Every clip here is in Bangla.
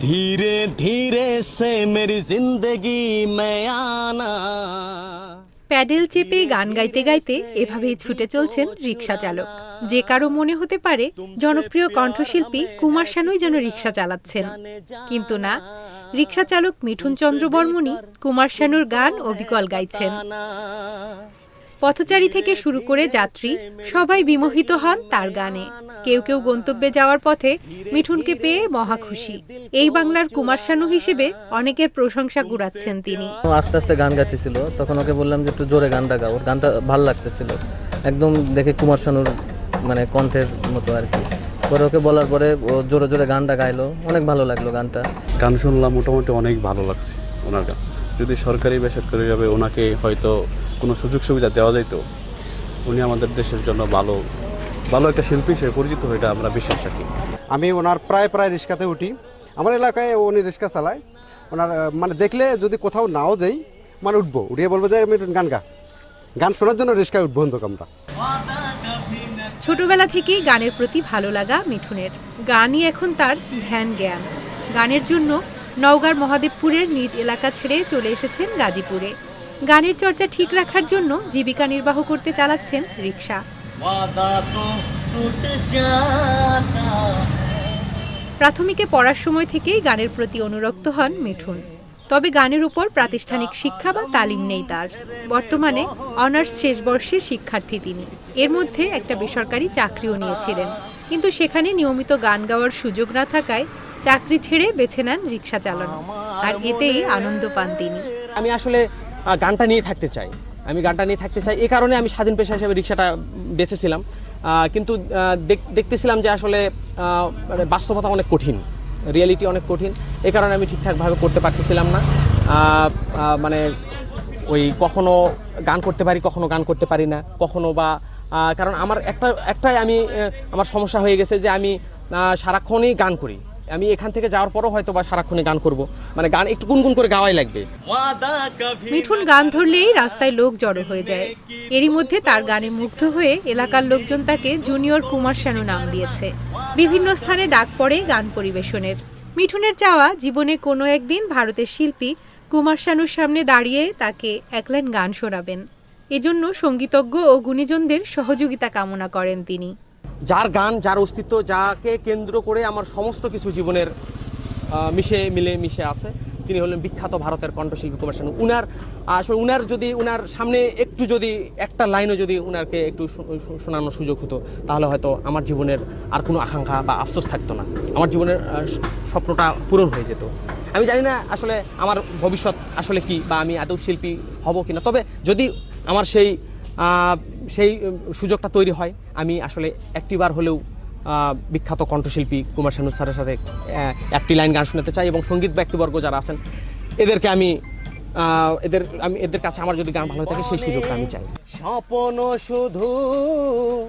ধীরে ধীরে সে মেরি জিন্দগি মেয়ানা প্যাডেল চেপে গান গাইতে গাইতে এভাবেই ছুটে চলছেন রিক্সা চালক। যে কারও মনে হতে পারে জনপ্রিয় কণ্ঠশিল্পী কুমার শানুই যেন রিক্সা চালাচ্ছেন। কিন্তু না রিক্সা চালক মিঠুন চন্দ্র বর্মণই কুমার শানুর গান অবিকল গাইছেন। পথচারী থেকে শুরু করে যাত্রী সবাই বিমোহিত হন তার গানে। কেউ কেউ গন্তব্যে যাওয়ার পথে মিঠুনকে পেয়ে মহা খুশি। এই বাংলার কুমার শানু হিসেবে অনেকের প্রশংসা কুড়াচ্ছেন তিনি। আস্তে আস্তে গান গাইতেছিল। তখন ওকে বললাম যে একটু জোরে গানটা গাও গানটা ভালো লাগতেছিল। একদম দেখে কুমার শানুর মানে কণ্ঠের মতো আর কি। পরে ওকে বলার পরে ও জোরে জোরে গানটা গাইলো অনেক ভালো লাগল গানটা। গান শুনলাম মোটামুটি অনেক ভালো লাগছে ওনার গান। যদি সরকারি বেসরকারি যাবে ওনাকে হয়তো কোনো সুযোগ সুবিধা দেওয়া যেত উনি আমাদের দেশের জন্য ভালো ভালো একটা শিল্পী হিসেবে পরিচিত এটা আমরা বিশ্বাস রাখি। আমি ওনার প্রায় প্রায় রিক্সাতে উঠি। আমার এলাকায় উনি রিক্সা চালায়। ওনার মানে দেখলে যদি কোথাও নাও যাই মানে উঠবো। উঠিয়ে বলব যে আমি গান গা। গান শোনার জন্য রিক্সায় উঠবো অন্তত আমরা ছোটবেলা থেকেই গানের প্রতি ভালো লাগা মিঠুনের। গানই এখন তার ধ্যান জ্ঞান। গানের জন্য নওগাঁর মহাদেবপুরের নিজ এলাকা ছেড়ে চলে এসেছেন গাজীপুরে। গানের চর্চা ঠিক রাখার জন্য জীবিকা নির্বাহ করতে চালাচ্ছেন রিক্সা প্রাথমিকে পড়ার সময় থেকেই গানের প্রতি অনুরক্ত হন মিঠুন। তবে গানের উপর প্রাতিষ্ঠানিক শিক্ষা বা তালিম নেই তার। বর্তমানে অনার্স শেষ বর্ষের শিক্ষার্থী তিনি। এর মধ্যে একটা বেসরকারি চাকরিও নিয়েছিলেন। কিন্তু সেখানে নিয়মিত গান গাওয়ার সুযোগ না থাকায় চাকরি ছেড়ে বেছে নেন রিক্সা চালানো আর এতেই আনন্দ পান তিনি। আমি আসলে গানটা নিয়ে থাকতে চাই। আমি গানটা নিয়ে থাকতে চাই। এ কারণে আমি স্বাধীন পেশা হিসেবে রিক্সাটা বেঁচেছিলাম আহ, কিন্তু দেখ- দেখতেছিলাম যে আসলে মানে বাস্তবতা অনেক কঠিন। রিয়েলিটি অনেক কঠিন। এ কারণে আমি ঠিকঠাকভাবে করতে পারতেছিলাম না। মানে ওই কখনো গান করতে পারি কখনো গান করতে পারি না। কখনো বা কারণ আমার একটা একটাই আমি আমার সমস্যা হয়ে গেছে যে আমি সারাক্ষণই গান করি। আমি এখান থেকে যাওয়ার পরও হয়তো বা সারাক্ষণে গান করব। মানে গান একটু গুনগুন করে গাওয়াই লাগবে। মিঠুন গান ধরলেই রাস্তায় লোক জড়ো হয়ে যায়। এরই মধ্যে তার গানে মুগ্ধ হয়ে এলাকার লোকজন তাকে জুনিয়র কুমার শানু নাম দিয়েছে। বিভিন্ন স্থানে ডাক পড়ে গান পরিবেশনের। মিঠুনের চাওয়া জীবনে কোনো একদিন ভারতের শিল্পী কুমার শানুর সামনে দাঁড়িয়ে তাকে এক লাইন গান শোনাবেন। এজন্য সঙ্গীতজ্ঞ ও গুণীজনদের সহযোগিতা কামনা করেন তিনি। যার গান, যার অস্তিত্ব, যাকে কেন্দ্র করে আমার সমস্ত কিছু জীবনের মিশে, মিলে, মিশে আছে। তিনি হলেন বিখ্যাত ভারতের কণ্ঠশিল্পী কুমার শানু। উনার আসলে উনার যদি, উনার সামনে একটু যদি, একটা লাইনও যদি উনারকে একটু শোনানোর সুযোগ হতো, তাহলে হয়তো আমার জীবনের আর কোনো আকাঙ্ক্ষা বা আফসোস থাকতো না। আমার জীবনের স্বপ্নটা পূরণ হয়ে যেত। আমি জানি না আসলে আমার ভবিষ্যৎ আসলে কি বা আমি আদৌ শিল্পী হব কিনা, তবে যদি আমার সেই সেই সুযোগটা তৈরি হয়। আমি আসলে একটিবার হলেও বিখ্যাত কণ্ঠশিল্পী কুমার শানু স্যারের সাথে একটি লাইন গান শোনাতে চাই এবং সংগীত ব্যক্তিবর্গ যারা আছেন এদেরকে আমি এদের আমি এদের কাছে আমার যদি গান ভালো থাকে সেই সুযোগটা আমি চাই। স্বপন শুধু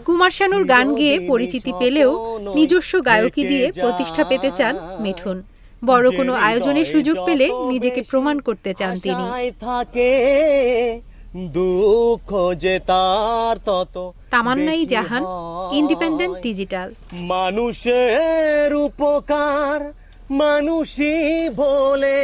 কুমার শানুর গান গেয়ে পরিচিতি পেলেও নিজস্ব গায়কী দিয়ে প্রতিষ্ঠা পেতে চান মিঠুন। বড় কোনো আয়োজনের সুযোগ পেলে নিজেকে প্রমাণ করতে চান তিনি। থাকে দুঃখ যে তার তত তামান্নাই জাহান ইন্ডিপেন্ডেন্ট ডিজিটাল। মানুষের উপকার মানুষই বলে।